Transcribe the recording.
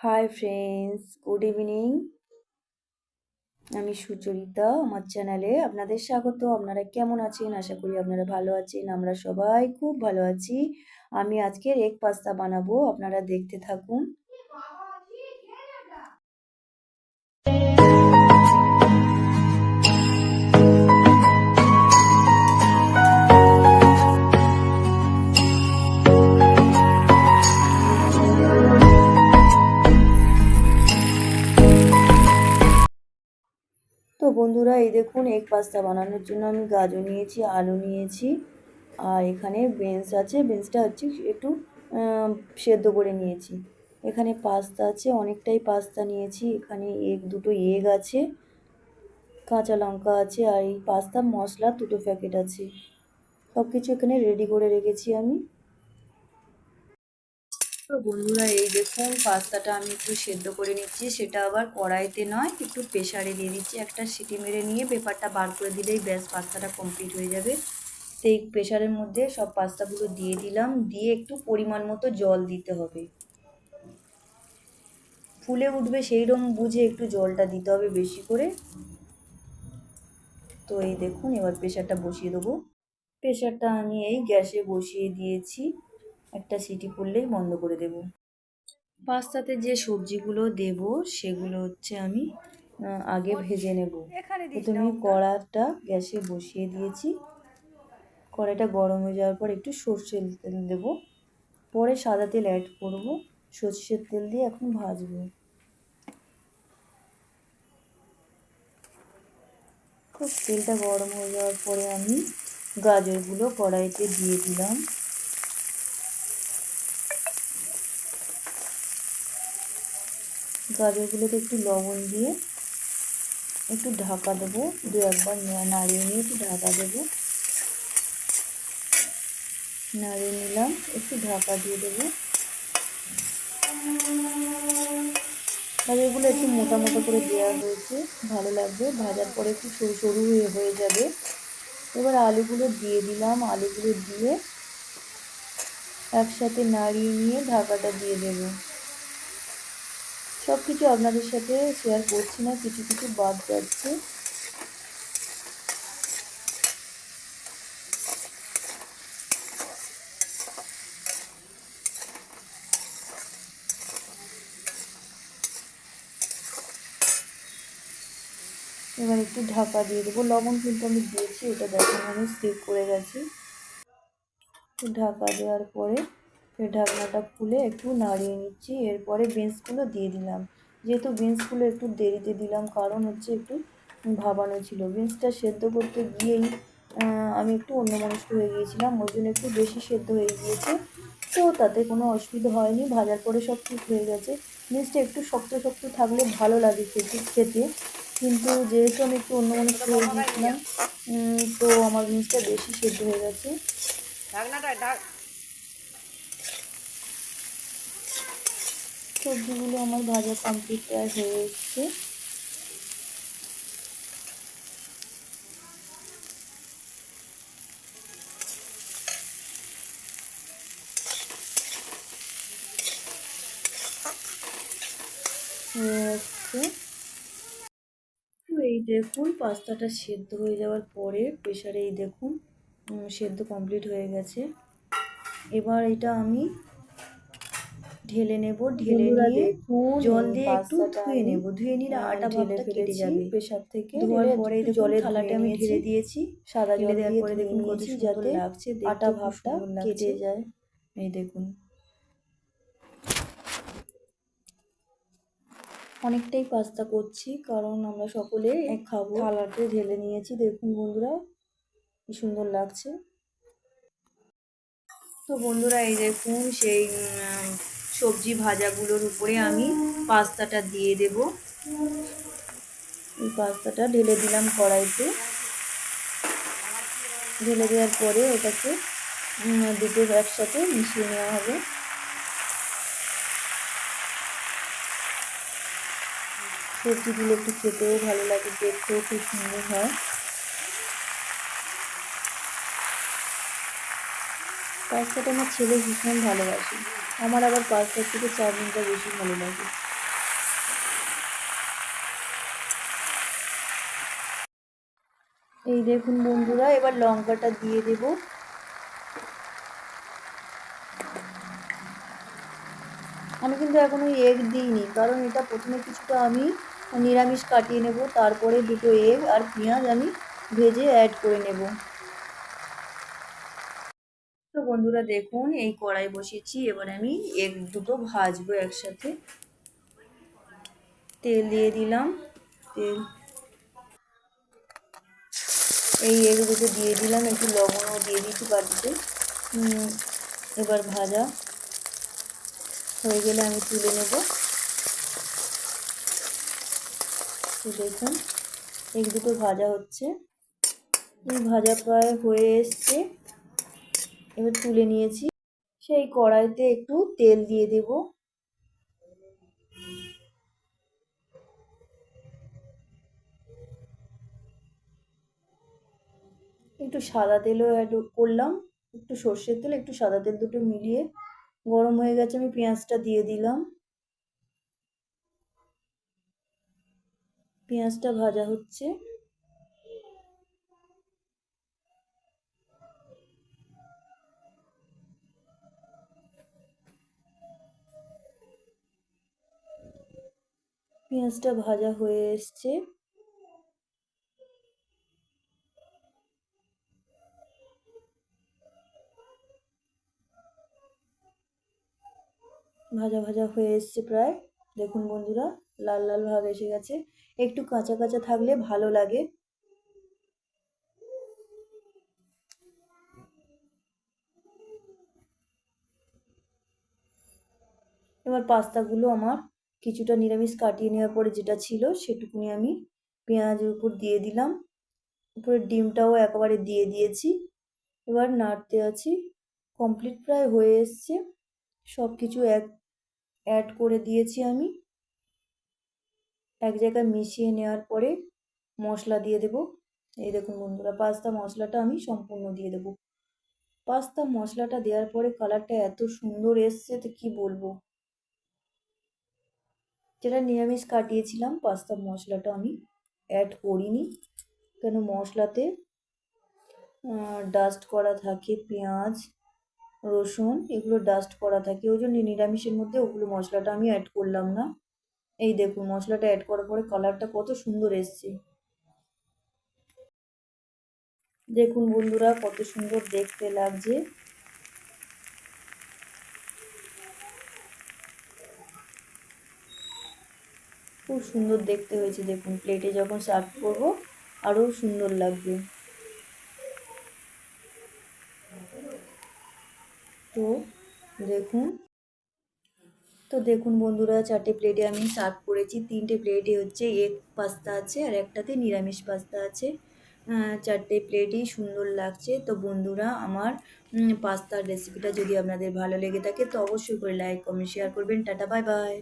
Hi friends good evening আমি সুচরিতা, আমার চ্যানেলে আপনাদের স্বাগত। আপনারা কেমন আছেন? আশা করি আপনারা ভালো আছেন। আমরা সবাই খুব ভালো আছি। আমি আজকের এগ পাস্তা বানাবো। আপনারা দেখতে থাকুন। তো বন্ধুরা, এই দেখুন এগ পাস্তা বানানোর জন্য আমি গাজর নিয়েছি, আলু নিয়েছি, আর এখানে বেঞ্চ আছে। বেঞ্চটা হচ্ছে একটু সেদ্ধ করে নিয়েছি। এখানে পাস্তা আছে, অনেকটাই পাস্তা নিয়েছি। এখানে এগ দুটো এগ আছে, কাঁচা লঙ্কা আছে, আর এই পাস্তা মশলা দুটো প্যাকেট আছে। সব কিছু এখানে রেডি করে রেখেছি আমি। তো বন্ধুরা, এই দেখুন, পাস্তাটা আমি একটু সেদ্ধ করে নিচ্ছি। সেটা আবার কড়াইতে নয়, একটু প্রেশারে দিয়ে দিচ্ছি। একটা সিটি মেরে নিয়ে পেপারটা বার করে দিলেই ব্যাস, পাস্তাটা কমপ্লিট হয়ে যাবে। সেই প্রেশারের মধ্যে সব পাস্তাগুলো দিয়ে দিলাম। দিয়ে একটু পরিমাণ মতো জল দিতে হবে। ফুলে উঠবে সেই রকম বুঝে একটু জলটা দিতে হবে বেশি করে। তো এই দেখুন, এবার প্রেশারটা বসিয়ে দেবো। প্রেশারটা আমি এই গ্যাসে বসিয়ে দিয়েছি। একটা সিটি পড়লেই বন্ধ করে দেব। পাস্তাতে যে সবজিগুলো দেব সেগুলো হচ্ছে আমি আগে ভেজে নেব। প্রথমে কড়াটা গ্যাসে বসিয়ে দিয়েছি। কড়াইটা গরম হয়ে যাওয়ার পর একটু সর্ষের তেল দেব। পরে সাদা তেল অ্যাড করব। সর্ষের তেল দিয়ে এখন ভাজবো। তেলটা গরম হয়ে যাওয়ার পরে আমি গাজরগুলো কড়াইতে দিয়ে দিলাম। গাজরগুলোকে একটু লবণ দিয়ে একটু ঢাকা দেবো। দু একবার নাড়িয়ে নিয়ে একটু ঢাকা দেবো। নাড়িয়ে নিলাম, একটু ঢাকা দিয়ে দেবো। গাজরগুলো একটু মোটা মোটা করে দেওয়া হয়েছে, ভালো লাগবে। ভাজার পরে একটু সরু সরু হয়ে হয়ে যাবে। এবার আলুগুলো দিয়ে দিলাম, আলুগুলো দিয়ে একসাথে নাড়িয়ে নিয়ে ঢাকাটা দিয়ে দেবো। সব কিছু আপনাদের সাথে শেয়ার করছি না, কিছু কিছু বাদ যাচ্ছে। এবার একটু ঢাকা দিয়ে দেবো। লবণ কিন্তু আমি দিয়েছি, এটা দেখেন আমি স্কিপ করে গেছি। ঢাকা দেওয়ার পরে ঢাকনাটা খুলে একটু নাড়িয়ে নিচ্ছি, এরপরে বিনসগুলো দিয়ে দিলাম। যেহেতু বিনসগুলো একটু দেরিতে দিলাম, কারণ হচ্ছে একটু ভাবানো ছিল। বিনসটা সেদ্ধ করতে গিয়েই আমি একটু অন্যমনস্ক হয়ে গিয়েছিলাম, ওই জন্য একটু বেশি সেদ্ধ হয়ে গিয়েছে। তো তাতে কোনো অসুবিধা হয়নি, ভাজার পরে সব ঠিক হয়ে গেছে। বিনসটা একটু শক্ত শক্ত থাকলে ভালো লাগে খেতে খেতে। কিন্তু যেহেতু আমি একটু অন্যমনস্ক হয়ে গিয়েছিলাম তো আমার বিনসটা বেশি সেদ্ধ হয়ে গেছে। সবজিগুলো আমার ভাজা কমপ্লিট হয়ে এসছে। এই দেখুন, পাস্তাটা সেদ্ধ হয়ে যাওয়ার পরে প্রেশারে এই দেখুন সেদ্ধ কমপ্লিট হয়ে গেছে। এবার এটা আমি ঢেলে নেব ঢেলে নিয়ে জল দিয়ে একটু ধুয়ে নেব। ধুয়ে নিলে আটা ভাবটা কেটে যাবে। প্রেশার থেকে। ধোয়ার পরে জলের থালাটা আমি ঢেলে দিয়েছি। সাদা জল দেওয়ার পরে দেখুন কত যাতে লাগছে আটা ভাবটা কেটে যায়। এই দেখুন। অনেকটাই পাস্তা করছি কারণ আমরা সকলে এক খাব। থালাতে ঢেলে নিয়েছি দেখুন বন্ধুরা কি সুন্দর লাগছে। তো বন্ধুরা এই দেখুন সেই সবজি ভাজাগুলোর উপরে আমি পাস্তাটা দিয়ে দেব। এই পাস্তাটা ঢেলে দিলাম কড়াইতে। ঢেলে দেওয়ার পরে ওটাকে দুটো একসাথে মিশিয়ে নেওয়া হবে। সবজিগুলো একটু খেতেও ভালো লাগে, দেখতেও খুব সুন্দর হয়। পাস্তাটা আমার ছেলে ভীষণ ভালোবাসে। আমার আবার পাঁচটার থেকে চাউমিনটা বেশি ভালো লাগে। এই দেখুন বন্ধুরা, এবার লঙ্কাটা দিয়ে দেব। আমি কিন্তু এখন ওই এগ দিইনি, কারণ এটা প্রথমে কিছুটা আমি নিরামিষ কাটিয়ে নেব, তারপরে দুটো এগ আর পেঁয়াজ আমি ভেজে অ্যাড করে নেব। বন্ধুরা দেখুন, এই কড়াই বসিয়েছি। এবার আমি এক দুটো ভাজবো একসাথে। তেল দিয়ে দিলাম। তেল। এই এগ দুটো দিয়ে দিলাম। একটু লবণও দিয়ে দিচ্ছি বাটিতে। এবার ভাজা হয়ে গেলে আমি তুলে নেব। দেখুন, এগ দুটো ভাজা হচ্ছে। ভাজা প্রায় হয়ে এসছে। এবার তুলে নিয়েছি। সেই কড়াইতে একটু তেল দিয়ে দেব। একটু সাদা তেলও অ্যাড করলাম। একটু সর্ষের তেল, একটু সাদা তেল দুটো মিলিয়ে গরম হয়ে গেছে, আমি পেঁয়াজটা দিয়ে দিলাম। পেঁয়াজটা ভাজা হচ্ছে। পেঁয়াজটা ভাজা হয়ে এসছে। ভাজা ভাজা হয়ে এসছে প্রায়। দেখুন বন্ধুরা, লাল লাল ভাব এসে গেছে। একটু কাঁচা কাঁচা থাকলে ভালো লাগে। এবার পাস্তাগুলো আমার কিছুটা নিরামিষ কাটিয়ে নেওয়ার পরে যেটা ছিল সেটুকুনি আমি পেঁয়াজের উপর দিয়ে দিলাম। উপরে ডিমটাও একেবারে দিয়ে দিয়েছি। এবার নাড়তে আছি। কমপ্লিট প্রায় হয়ে এসছে। সব কিছু এক অ্যাড করে দিয়েছি আমি। এক জায়গায় মিশিয়ে নেওয়ার পরে মশলা দিয়ে দেব। এই দেখুন বন্ধুরা, পাস্তা মশলাটা আমি সম্পূর্ণ দিয়ে দেব। পাস্তা মশলাটা দেওয়ার পরে কালারটা এত সুন্দর এসছে তো কি বলব? যেটা নিরামিষ কাটিয়েছিলাম, পাস্তা মশলাটা আমি অ্যাড করিনি। কেন মশলাতে? ডাস্ট করা থাকে, পেঁয়াজ, রসুন, এগুলো ডাস্ট করা থাকে। ওই জন্য নিরামিষের মধ্যে ওগুলো মশলাটা আমি অ্যাড করলাম না। এই দেখুন, মশলাটা অ্যাড করার পরে কালারটা কত সুন্দর এসছে। দেখুন বন্ধুরা, কত সুন্দর দেখতে লাগছে। খুব সুন্দর দেখতে হয়েছে, দেখুন। প্লেটে যখন সার্ভ করব আরও সুন্দর লাগবে। তো দেখুন তো দেখুন বন্ধুরা, চারটে প্লেটে আমি সার্ভ করেছি। তিনটে প্লেটে হচ্ছে এগ পাস্তা আছে আর একটাতে নিরামিষ পাস্তা আছে। চারটে প্লেটই সুন্দর লাগছে। তো বন্ধুরা, আমার পাস্তার রেসিপিটা যদি আপনাদের ভালো লেগে থাকে, তো অবশ্যই করে লাইক কমেন্ট শেয়ার করবেন। Tata bye bye